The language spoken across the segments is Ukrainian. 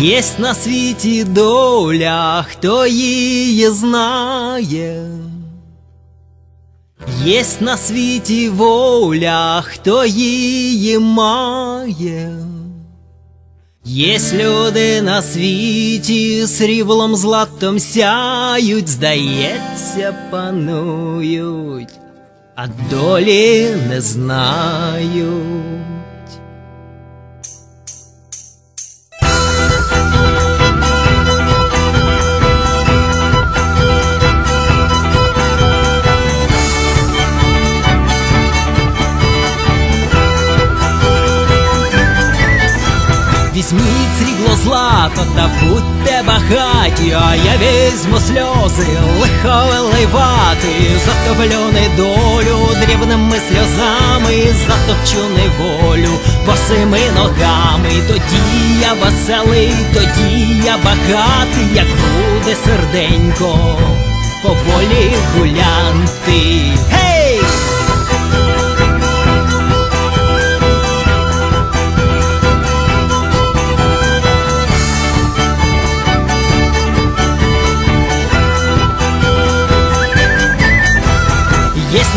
Єсть на світі доля, хто її знає. Єсть на світі воля, хто її має. Єсть люди на світі, сріблом златом сяють, здається, панують, а долі не знають. Візьміть срібло злато та будьте багаті, а я візьму сльози, лихо виливати, затоплю недолю дрібними сльозами, затопчу неволю босими ногами, тоді я веселий, тоді я багатий, як буде серденько, поволі гулянти. Гей! Єсть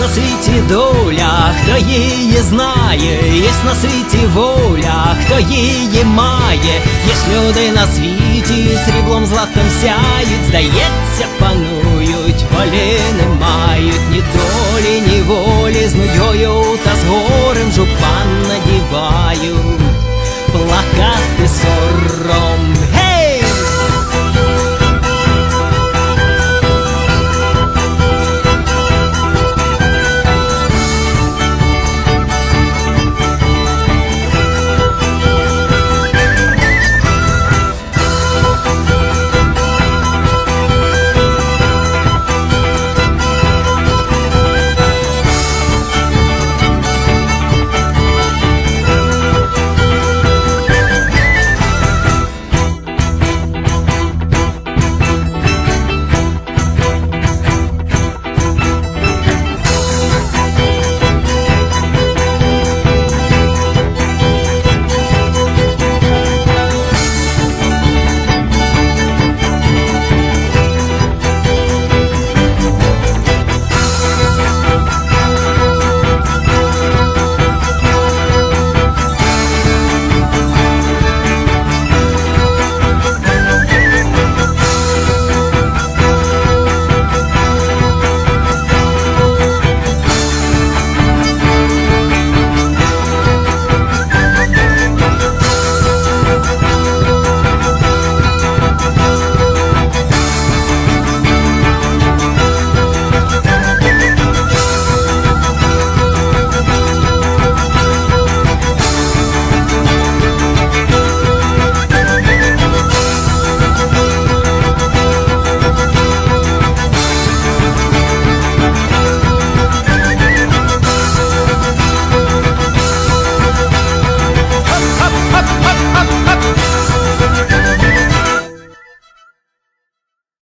на світі доля, хто її знає, є на світі воля, хто її має, єсть люди на світі, сріблом златом сяють, здається, панують, волі не мають, ні долі,